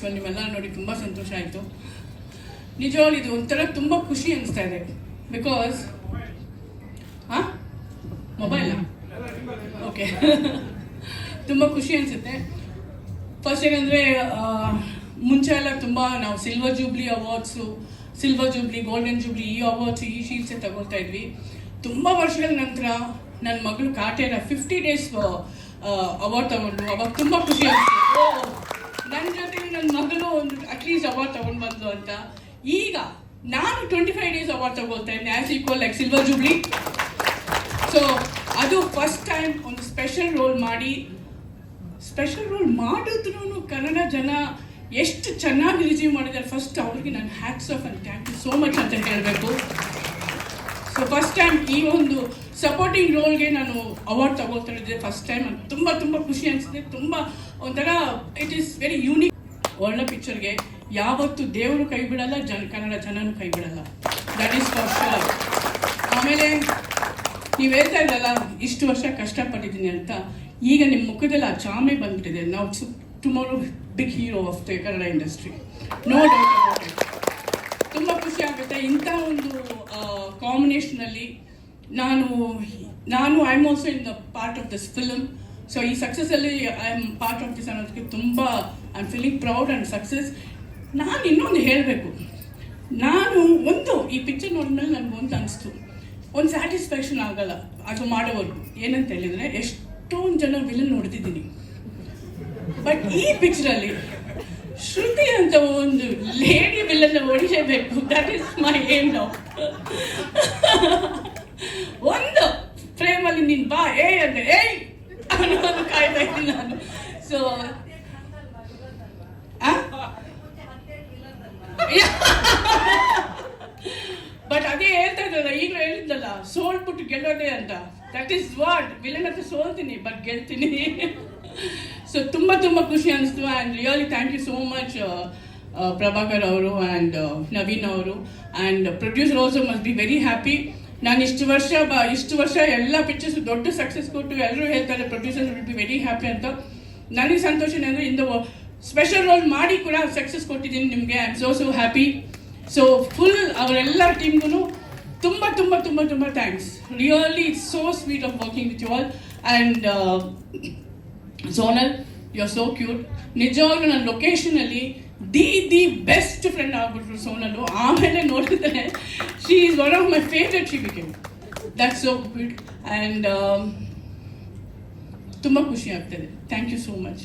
Festival ನಿಮ್ಮೆಲ್ಲ ನೋಡಿ ತುಂಬ ಸಂತೋಷ ಆಯಿತು. ನಿಜವಾಗ್ಲೂ ಇದು ಒಂಥರ ತುಂಬ ಖುಷಿ ಅನಿಸ್ತಾ ಇದೆ. ಬಿಕಾಸ್ ಹಾಂ ಮೊಬೈಲಾ ಓಕೆ ತುಂಬ ಖುಷಿ ಅನಿಸುತ್ತೆ. ಫಸ್ಟ್ ಏನಂದರೆ ಮುಂಚೆ ಎಲ್ಲ ತುಂಬ ನಾವು silver jubilee awards silver jubilee golden jubilee ಈ ಅವಾರ್ಡ್ಸ್ ಈ ಶೀಲ್ಸೆ ತಗೊಳ್ತಾ ಇದ್ವಿ. ತುಂಬ ವರ್ಷಗಳ ನಂತರ ನನ್ನ ಮಗಳು ಕಾಟೇರ ಫಿಫ್ಟಿ ಡೇಸ್ ಅವಾರ್ಡ್ ತಗೊಂಡು. ಅವಾಗ ತುಂಬ ಖುಷಿ ಆಗ್ತಿತ್ತು ನನ್ನ ಜೊತೆ ನನ್ನ ಮಗಳು ಒಂದು ಅಟ್ಲೀಸ್ಟ್ ಅವಾರ್ಡ್ ತಗೊಂಡು ಬಂದು ಅಂತ. ಈಗ ನಾನು ಟ್ವೆಂಟಿ ಫೈವ್ ಡೇಸ್ ಅವಾರ್ಡ್ ತಗೊಳ್ತಾ ಇದ್ದೀನಿ as equal like silver jubilee so ಅದು ಫಸ್ಟ್ ಟೈಮ್ ಒಂದು ಸ್ಪೆಷಲ್ ರೋಲ್ ಮಾಡಿ. ಸ್ಪೆಷಲ್ ರೋಲ್ ಮಾಡಿದ್ರು ಕನ್ನಡ ಜನ ಎಷ್ಟು ಚೆನ್ನಾಗಿ ರಿಸೀವ್ ಮಾಡಿದ್ದಾರೆ. ಫಸ್ಟ್ ಅವ್ರಿಗೆ ನಾನು hats off and thank you so much ಅಂತ ಹೇಳಬೇಕು. ಸೊ ಫಸ್ಟ್ ಟೈಮ್ ಈ ಒಂದು ಸಪೋರ್ಟಿಂಗ್ ರೋಲ್ಗೆ ನಾನು ಅವಾರ್ಡ್ ಇದ್ದೆ ಫಸ್ಟ್ ಟೈಮ್ ತುಂಬ ತುಂಬ ಖುಷಿ ಅನಿಸಿದೆ ತುಂಬ ಒಂಥರ ಇಟ್ ಈಸ್ ವೆರಿ ಯೂನಿಕ್ ವರ್ಣ ಪಿಕ್ಚರ್ಗೆ ಯಾವತ್ತು ದೇವರು ಕೈ ಬಿಡಲ್ಲ, ಜನ, ಕನ್ನಡ ಜನನೂ ಕೈ ಬಿಡಲ್ಲ. ದಟ್ ಈಸ್ ಫಾರ್ ಶೋರ್ ಆಮೇಲೆ ನೀವು ಹೇಳ್ತಾ ಇದ್ದಲ್ಲ ಇಷ್ಟು ವರ್ಷ ಕಷ್ಟಪಟ್ಟಿದ್ದೀನಿ ಅಂತ. ಈಗ ನಿಮ್ಮ ಮುಖದಲ್ಲಿ ಆ ಚಾಮೆ ಬಂದ್ಬಿಟ್ಟಿದೆ. ನಾವು tomorrow big hero of the Kannada industry no doubt about it ಖುಷಿ ಆಗುತ್ತೆ ಇಂಥ ಒಂದು ಕಾಂಬಿನೇಷನಲ್ಲಿ ನಾನು ನಾನು I am also in the part of this film so ಈ ಸಕ್ಸಸ್ಸಲ್ಲಿ I am part of this ಅನ್ನೋದಕ್ಕೆ ತುಂಬ I am feeling proud and success ನಾನು ಇನ್ನೊಂದು ಹೇಳಬೇಕು. ನಾನು ಒಂದು, ಈ ಪಿಕ್ಚರ್ ನೋಡಿದ್ಮೇಲೆ ಒಂದು ಅನಿಸ್ತು. ಒಂದು ಸ್ಯಾಟಿಸ್ಫ್ಯಾಕ್ಷನ್ ಆಗಲ್ಲ. ಅದು ಮಾಡೋವರೆಗೂ. ಏನಂತ ಹೇಳಿದರೆ, ಎಷ್ಟೊಂದು ಜನ ವಿಲನ್ ನೋಡ್ತಿದ್ದೀನಿ. ಬಟ್ ಈ ಪಿಕ್ಚರಲ್ಲಿ ಶ್ರುತಿ ಅಂತ ಒಂದು ವಿಲನ್ ಹೊಡಿಲೇಬೇಕು ದಟ್ ಇಸ್ ಮೈ ಏಮ್ ನಾವು ಒಂದು ಫ್ರೇಮಲ್ಲಿ ನೀನು ಬಾ ಏ ಅಂತ ಏಯ್! ಅನ್ನೋದು ಕಾಯ್ತಾ ಇದ್ದೀನಿ ನಾನು. ಸೊ ಬಟ್ ಅದೇ ಹೇಳ್ತಾ ಇದ್ದಲ್ಲ, ಈಗಲೂ ಹೇಳಿದ್ದಲ್ಲ ಸೋಲ್ಬಿಟ್ಟು ಗೆಲ್ಲೋದೆ ಅಂತ. ದಟ್ ಈಸ್ ವಾಟ್ ವಿಲನ್ ಹತ್ರ ಸೋಲ್ತೀನಿ ಬಟ್ ಗೆಲ್ತೀನಿ. ಸೊ ತುಂಬ ತುಂಬ ಖುಷಿ ಅನಿಸ್ತು and really thank you so much Prabhakar ಅವರು ಆ್ಯಂಡ್ ನವೀನ್ ಅವರು and producer also must be very happy ನಾನು ಇಷ್ಟು ವರ್ಷ ಬ ಇಷ್ಟು ವರ್ಷ ಎಲ್ಲ ಪಿಕ್ಚರ್ಸ್ ದೊಡ್ಡ ಸಕ್ಸಸ್ ಕೊಟ್ಟು ಎಲ್ಲರೂ ಹೇಳ್ತಾರೆ producer will be very happy ಅಂತ ನನಗೆ ಸಂತೋಷ ಏನಂದರೆ ಇಂದ ಸ್ಪೆಷಲ್ ರೋಲ್ ಮಾಡಿ ಕೂಡ ಸಕ್ಸಸ್ ಕೊಟ್ಟಿದ್ದೀನಿ ನಿಮಗೆ I am so so happy so full ಅವರೆಲ್ಲ ಟೀಮ್ಗೂ ತುಂಬ ತುಂಬ ತುಂಬ ತುಂಬ thanks really so sweet of working with you all and Sonal you are so cute ನಿಜವಾಗ್ಲೂ ನನ್ನ ಲೊಕೇಶನಲ್ಲಿ ದಿ ದಿ ಬೆಸ್ಟ್ ಫ್ರೆಂಡ್ ಆಗ್ಬಿಟ್ರು ಸೋನಲು ಆಮೇಲೆ ನೋಡಿದ್ರೆ she is one of my favourite she became that so good and ತುಂಬ ಖುಷಿ ಆಗ್ತದೆ thank you so much